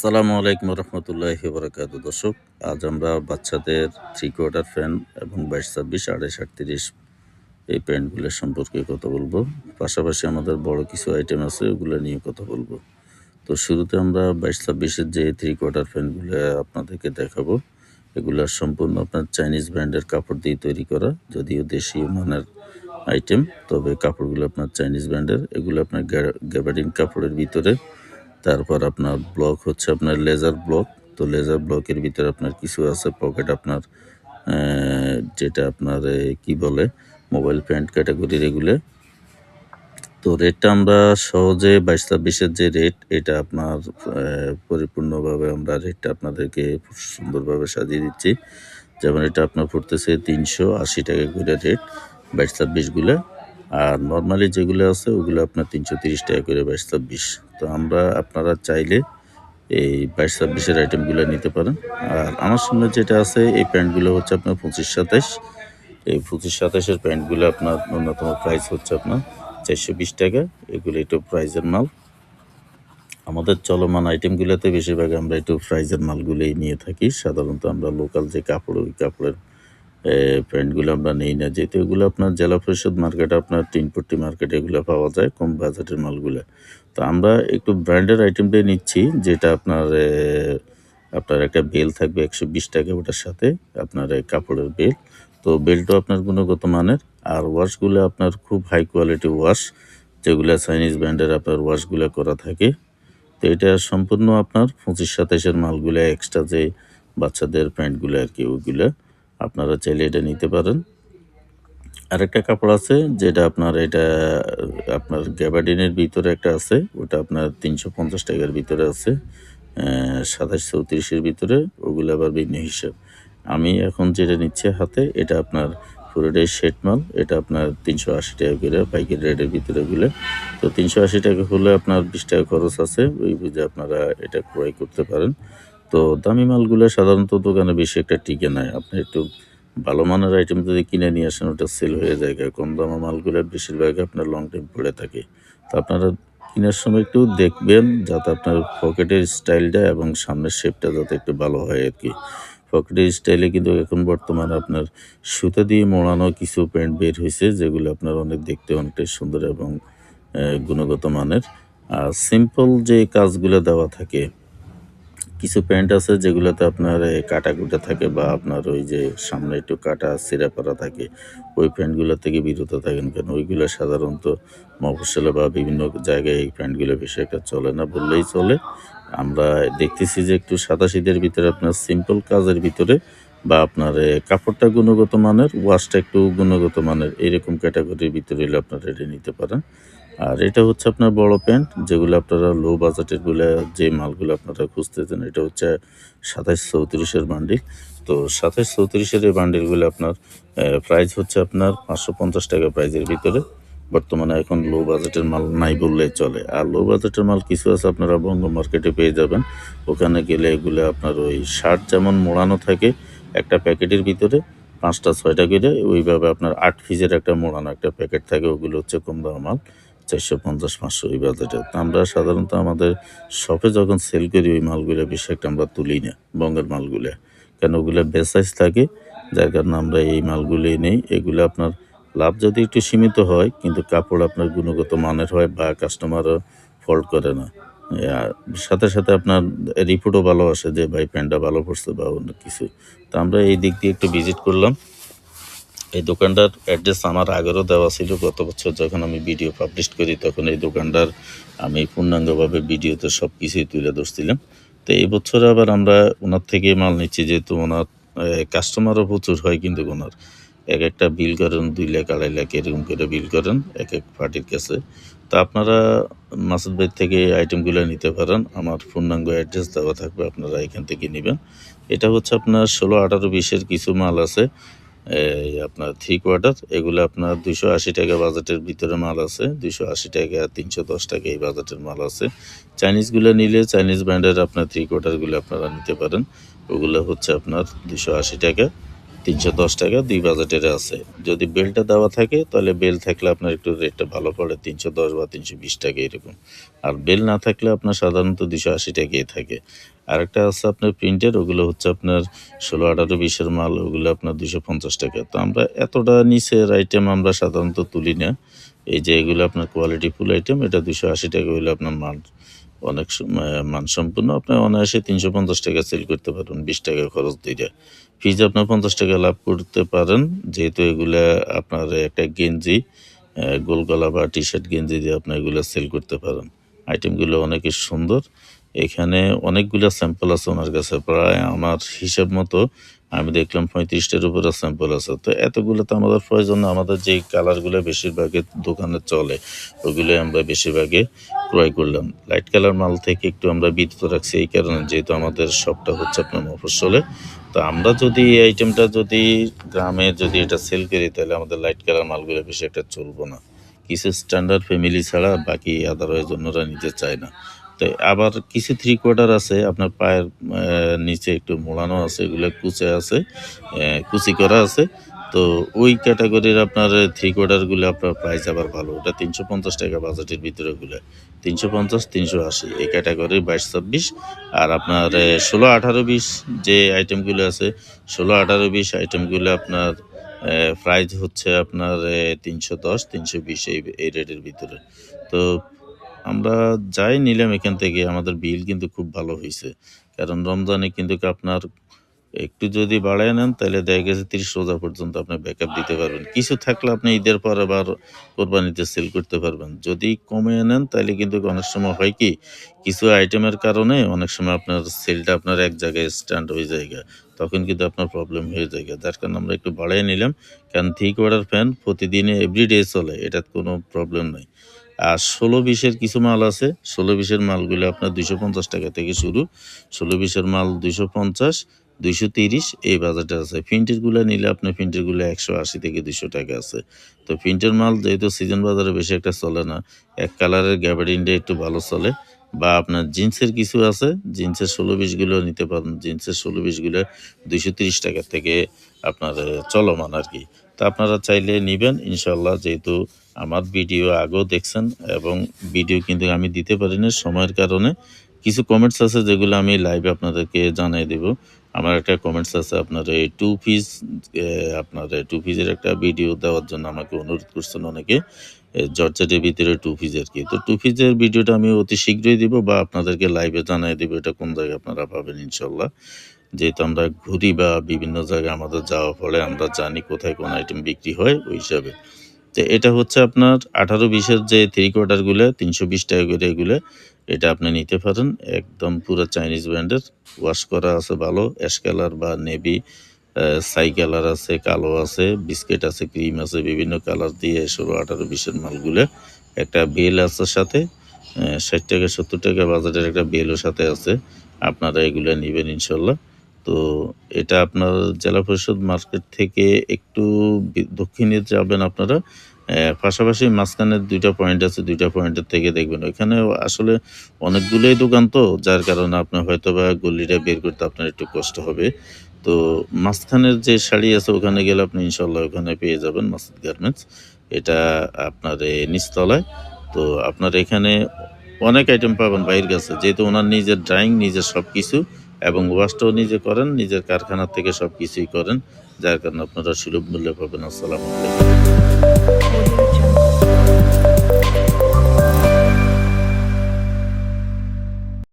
আসসালামু আলাইকুম রহমতুল্লাহি বরকাত দর্শক, আজ আমরা বাচ্চাদের থ্রি কোয়ার্টার ফ্যান এবং বাইশ ছাব্বিশ, আড়াইশ, আটত্রিশ এই প্যান্টগুলোর সম্পর্কে কথা বলব। পাশাপাশি আমাদের বড় কিছু আইটেম আছে, ওগুলো নিয়ে কথা বলব। তো শুরুতে আমরা বাইশ ছাব্বিশের যে থ্রি কোয়ার্টার ফ্যানগুলো আপনাদেরকে দেখাবো, এগুলো সম্পূর্ণ আপনার চাইনিজ ব্র্যান্ডের কাপড় দিয়ে তৈরি করা, যদিও দেশীয় মানের আইটেম তবে কাপড়গুলো আপনার চাইনিজ ব্র্যান্ডের এগুলো আপনার গ্যাবার্ডিন কাপড়ের ভিতরে তারপর আপনার ব্লক হচ্ছে আপনার লেজার ব্লক তো লেজার ব্লকের ভিতরে আপনার কিছু আছে পকেট আপনার যেটা আপনার কি বলে মোবাইল প্যান্ট ক্যাটাগরির এগুলো তো রেটটা আমরা সহজে বাইশ ছাব্বিশের যে রেট এটা আপনার পরিপূর্ণভাবে আমরা রেটটা আপনাদেরকে সুন্দরভাবে সাজিয়ে দিচ্ছি। যেমন এটা আপনার পড়তেছে তিনশো আশি টাকা করে রেট বাইশ ছাব্বিশগুলো আর নর্মালি যেগুলো আছে, ওগুলো আপনার তিনশো তিরিশ টাকা করে বাইশ ছাব্বিশ। তো আমরা আপনারা চাইলে এই বাইশ ছাব্বিশের আইটেমগুলো নিতে পারেন। আর আমার সামনে যেটা আছে, এই প্যান্টগুলো হচ্ছে আপনার পঁচিশ সাতাশ এই পঁচিশ সাতাশের প্যান্টগুলো আপনার ন্যূনতম প্রাইস হচ্ছে আপনার চারশো বিশ টাকা। এগুলো একটু প্রাইজের মাল। আমাদের চলমান আইটেমগুলোতে বেশিরভাগ আমরা একটু প্রাইজের মালগুলোই নিয়ে থাকি। সাধারণত আমরা লোকাল যে কাপড়, ওই কাপড়ের প্যান্টগুলো আমরা নেই না। যেহেতু এগুলো আপনার জেলা পরিষদ মার্কেটে আপনার তিনপট্টি মার্কেটে এগুলো পাওয়া যায় কম বাজেটের মালগুলো। তো আমরা একটু ব্র্যান্ডের আইটেমটাই নিচ্ছি, যেটা আপনার আপনার একটা বেল থাকবে একশো বিশ টাকা ওটার সাথে, আপনার কাপড়ের বেল তো বেলটাও আপনার গুণগত মানের, আর ওয়াশগুলো আপনার খুব হাই কোয়ালিটি ওয়াশ যেগুলো চাইনিজ ব্র্যান্ডের আপনার ওয়াশগুলো করা থাকে। তো এটা সম্পূর্ণ আপনার পঁচিশ সাতাইশের মালগুলো এক্সট্রা যে বাচ্চাদের প্যান্টগুলো আর কি ওইগুলো আপনারা চাইলে এটা নিতে পারেন। আরেকটা কাপড় আছে যেটা আপনার এটা, আপনার গ্যাবার্ডিনের ভিতরে একটা আছে, ওটা আপনার তিনশো পঞ্চাশ টাকার ভিতরে আছে সাতাশ চৌত্রিশের ভিতরে, ওগুলো আবার ভিন্ন হিসাব। আমি এখন যেটা নিচ্ছি হাতে, এটা আপনার পুরোটাই শেড মাল, এটা আপনার তিনশো আশি টাকা করে পাইকারি রেটের ভিতরে গুলো তো তিনশো আশি টাকা হলে আপনার বিশ টাকা খরচ আছে, ওই বুঝে আপনারা এটা ক্রয় করতে পারেন। তো দামি মালগুলো সাধারণত দোকানে বেশি একটা টিকে নাই। আপনি একটু ভালো মানের আইটেম যদি কিনে নিয়ে আসেন, ওটা সেল হয়ে যায়। কম দামা মালগুলো বেশিরভাগ আপনার লং টাইম পড়ে থাকে। তো আপনারা কেনার সময় একটু দেখবেন যাতে আপনার পকেটের স্টাইলটা এবং সামনের শেপটা যাতে একটু ভালো হয় আর কি। পকেটের স্টাইলে কিন্তু এখন বর্তমানে আপনার সুতা দিয়ে মোড়ানো কিছু প্যান্ট বের হয়েছে যেগুলো আপনার অনেক দেখতে অনেকটাই সুন্দর এবং গুণগত মানের। আর সিম্পল যে কাজগুলো দেওয়া থাকে কিছু প্যান্ট আছে যেগুলোতে আপনার কাটা কুটা থাকে বা আপনার ওই যে সামনে একটু কাটা সিরা করা থাকে, ওই প্যান্টগুলো থেকে বিরত থাকেন কেন? ওইগুলো সাধারণত মফসলে বা বিভিন্ন জায়গায় এই প্যান্টগুলো বেশি একটা চলে না বললেই চলে। আমরা দেখতেছি যে একটু সাদা শীতের ভিতরে আপনার সিম্পল কাজের ভিতরে বা আপনার কাপড়টা গুণগত মানের, ওয়াশটা একটু গুণগত মানের, এইরকম ক্যাটাগরির ভিতরে হলে আপনারা এটা নিতে পারেন। আর এটা হচ্ছে আপনার বড় প্যান্ট, যেগুলো আপনারা লো বাজেটেরগুলো যে মালগুলো আপনারা খুঁজতেছেন, এটা হচ্ছে সাতাইশ চৌত্রিশের বান্ডিল তো সাতাইশ চৌত্রিশের এই বান্ডিলগুলো আপনার প্রাইস হচ্ছে আপনার পাঁচশো পঞ্চাশ টাকা প্রাইজের ভিতরে। বর্তমানে এখন লো বাজেটের মাল নাই বললেই চলে। আর লো বাজেটের মাল কিছু আছে আপনারা বঙ্গ মার্কেটে পেয়ে যাবেন। ওখানে গেলে এগুলো আপনার ওই শার্ট যেমন মোড়ানো থাকে, একটা প্যাকেটের ভিতরে পাঁচটা, ছয়টা করে ওইভাবে আপনার আট পিসের একটা মোড়ানো একটা প্যাকেট থাকে, ওগুলো হচ্ছে কম দাম মাল। চারশো পঞ্চাশ, পাঁচশো ওই বাজেটে তো আমরা সাধারণত আমাদের শপে যখন সেল করি, ওই মালগুলো বেশি একটা আমরা তুলি না, বঙ্গের মালগুলো। কেন ওগুলো বেসাইজ থাকে, যার কারণে আমরা এই মালগুলি নেই। এগুলো আপনার লাভ যদি একটু সীমিত হয়, কিন্তু কাপড় আপনার গুণগত মানের হয় বা কাস্টমারও ফল্ট করে না। সাথে সাথে আপনার রিপোর্টও ভালো আসে যে, ভাই প্যান্টটা ভালো পড়ছে বা অন্য কিছু। তো আমরা এই দিক দিয়ে একটু ভিজিট করলাম। এই দোকানটার অ্যাড্রেস আমার আগেরও দেওয়া ছিল গত বছর যখন আমি ভিডিও পাবলিশ করি, তখন এই দোকানটার আমি পূর্ণাঙ্গভাবে ভিডিওতে সব কিছুই তুলে ধরছিলাম। তো এই বছর আবার আমরা ওনার থেকে মাল নিচ্ছি, যেহেতু ওনার কাস্টমারও প্রচুর হয় কিন্তু ওনার। এক একটা বিল করেন, দুই লাখ, আড়াই লাখ, এরকম করে বিল করেন, এক এক পার্টির কাছে। তো আপনারা মাসুদ ভাই থেকে আইটেমগুলো নিতে পারেন, আমার পূর্ণাঙ্গ অ্যাড্রেস দেওয়া থাকবে, আপনারা এখান থেকে নেবেন। এটা হচ্ছে আপনার ষোলো আঠারো বিশের কিছু মাল আছে। এই আপনার থ্রি কোয়ার্টার এগুলো আপনার দুশো আশি টাকা বাজেটের ভিতরে মাল আছে দুশো আশি টাকা, তিনশো দশ টাকা এই বাজেটের মাল আছে। চাইনিজগুলো নিলে চাইনিজ ব্র্যান্ডের আপনার থ্রি কোয়ার্টারগুলো আপনারা নিতে পারেন। ওগুলো হচ্ছে আপনার দুশো আশি টাকা। তিনশো দশ টাকা দুই বাজেটের আছে। যদি বেলটা দেওয়া থাকে, তাহলে বেল থাকলে আপনার একটু রেটটা ভালো পড়ে, তিনশো দশ বা তিনশো বিশ টাকা এরকম। আর বেল না থাকলে আপনার সাধারণত দুশো আশি টাকাই থাকে। আরেকটা আছে আপনার প্রিন্টের, ওগুলো হচ্ছে আপনার ষোলো আঠারো বিশের মাল, ওগুলো আপনার দুশো পঞ্চাশ টাকা। তো আমরা এতটা নিচের আইটেম আমরা সাধারণত তুলি না। এই যে এগুলো আপনার কোয়ালিটি ফুল আইটেম এটা দুশো আশি টাকা হইলে আপনার মাল। অনেক মানসম্পন্ন। আপনি অনায়াসে তিনশো পঞ্চাশ টাকা সেল করতে পারবেন বিশ টাকা খরচ দিয়ে ফিজ আপনার পঞ্চাশ টাকা লাভ করতে পারেন, যেহেতু এগুলা আপনার একটা গেঞ্জি গোলগলা বা টি শার্ট গেঞ্জি দিয়ে আপনি এগুলো সেল করতে পারেন। আইটেমগুলো অনেকই সুন্দর। এখানে অনেকগুলো স্যাম্পল আছে ওনার কাছে। প্রায় আমার হিসাব মতো আমি দেখলাম পঁয়ত্রিশটার উপরে স্যাম্পল আছে। তো এতগুলো তো আমাদের প্রয়োজন আমাদের যে কালারগুলো বেশিরভাগে দোকানে চলে ওগুলো আমরা বেশিরভাগে ক্রয় করলাম। লাইট কালার মাল থেকে একটু আমরা বিরত রাখছি এই কারণে, যেহেতু আমাদের সবটা হচ্ছে আপনার মফস্বলে। তো আমরা যদি এই আইটেমটা যদি গ্রামে যদি এটা সেল করি, তাহলে আমাদের লাইট কালার মালগুলো বেশি একটা চলবো না। কিছু স্ট্যান্ডার্ড ফ্যামিলি ছাড়া বাকি আদারওয়াইজ অন্যরা নিতে চায় না। তো আবার কিছু থ্রি কোয়ার্টার আছে, আপনার পায়ের নিচে একটু মোড়ানো আছে, এগুলো কুচে আছে কুচি করা আছে। তো ওই ক্যাটাগরির আপনার থ্রি কোয়ার্টারগুলো আপনার প্রাইস আবার ভালো। ওটা তিনশো পঞ্চাশ টাকা বাজেটের ভিতরে গুলো তিনশো পঞ্চাশ, তিনশো আশি, এই ক্যাটাগরির বাইশ ছাব্বিশ। আর আপনার ষোলো আঠারো বিশ যে আইটেমগুলো আছে, ষোলো আঠারো বিশ আইটেমগুলো আপনার প্রাইস হচ্ছে আপনার তিনশো দশ, তিনশো বিশ এই রেটের ভিতরে। তো আমরা যাই নিলাম এখান থেকে, আমাদের বিল কিন্তু খুব ভালো হয়েছে। কারণ রমজানে কিন্তু আপনার একটু যদি বাড়ায় নেন, তাহলে দেখা গেছে তিরিশ রোজা পর্যন্ত আপনি ব্যাকআপ দিতে পারবেন। কিছু থাকলে আপনি ঈদের পর আবার কোরবানিতে সেল করতে পারবেন। যদি কমে নেন, তাহলে কিন্তু অনেক সময় হয় কি, কিছু আইটেমের কারণে অনেক সময় আপনার সেলটা আপনার এক জায়গায় স্ট্যান্ড হয়ে যায়গা। তখন কিন্তু আপনার প্রবলেম হয়ে যায়গা। যার কারণে আমরা একটু বাড়াই নিলাম। কারণ থ্রি কোয়ার্টার ফ্যান প্রতিদিনে এভরিডে চলে এটা কোনো প্রবলেম নাই। আর ষোলো বিশের কিছু মাল আছে। ষোলো বিশের মালগুলো আপনার দুইশো পঞ্চাশ টাকা থেকে শুরু। ষোলো বিশের মাল দুইশো পঞ্চাশ, দুইশো তিরিশ, এই বাজারটা আছে। ফিন্টেরগুলো নিলে আপনার ফিন্টেরগুলো একশো আশি থেকে দুশো টাকা আছে। তো ফিন্টের মাল যেহেতু সিজন বাজারে বেশি একটা চলে না, এক কালারের গ্যাবারিনটা একটু ভালো চলে। বা আপনার জিন্সের কিছু আছে, জিন্সের ষোলো বিশগুলো নিতে পারেন। জিন্সের ষোলো বিশগুলো দুইশো তিরিশ টাকা থেকে আপনার চলমান আর কি। তা আপনারা চাইলে নেবেন ইনশাল্লাহ যেহেতু আমার ভিডিও আগেও দেখছেন এবং ভিডিও কিন্তু আমি দিতে পারি না সময়ের কারণে। কিছু কমেন্টস আছে যেগুলো আমি লাইভে আপনাদেরকে জানিয়ে দেব। আমার একটা কমেন্টস আছে, আপনার এই টু পিস আপনার টু পিসের একটা ভিডিও দেওয়ার জন্য আমাকে অনুরোধ করছেন অনেকে। জর্জেটের ভিতরে টু পিস আর কি। তো টু পিসের ভিডিওটা আমি অতি শীঘ্রই দিব বা আপনাদেরকে লাইভে জানিয়ে দেবো এটা কোন জায়গায় আপনারা পাবেন ইনশাল্লাহ যেহেতু আমরা ঘুরি বা বিভিন্ন জায়গায় আমাদের যাওয়া ফলে আমরা জানি কোথায় কোন আইটেম বিক্রি হয়, ওই হিসাবে। তো এটা হচ্ছে আপনার আঠারো বিশের যে থ্রি কোয়ার্টারগুলো তিনশো বিশ টাকা করে এগুলো, এটা আপনি নিতে পারেন। একদম পুরো চাইনিজ ব্র্যান্ডের ওয়াশ করা আছে ভালো। অ্যাশ কালার বা নেভি সাই কালার আছে, কালো আছে বিস্কিট আছে ক্রিম আছে, বিভিন্ন কালার দিয়ে ষোলো আঠারো বিশের মালগুলো। একটা বেল আছে সাথে ষাট টাকা, সত্তর টাকা বাজারের একটা বেলও সাথে আছে। আপনারা এগুলো নেবেন ইনশাল্লাহ। তো এটা আপনার জেলা পরিষদ মার্কেট থেকে একটু দক্ষিণে যাবেন আপনারা। পাশাপাশি মাঝখানে দুইটা পয়েন্ট আছে, দুইটা পয়েন্টের থেকে দেখবেন। ওইখানে আসলে অনেকগুলোই দোকান তো, যার কারণে আপনার হয়তো বা গলিটা বের করতে আপনার একটু কষ্ট হবে। তো মাঝখানের যে শাড়ি আছে, ওখানে গেলে আপনি ইনশাল্লাহ ওখানে পেয়ে যাবেন মাসুদ গার্মেন্টস। এটা আপনার নিচতলায়। তো আপনার এখানে অনেক আইটেম পাবেন বাইরের কাছে। যেহেতু ওনার নিজের ড্রাইং নিজের সব কিছু এবং ওয়াশটাও নিজে করেন, নিজের কারখানা থেকে সব কিছুই করেন, যার কারণে আপনারা সুলভ মূল্যে পাবেন। আসসালামু আলাইকুম।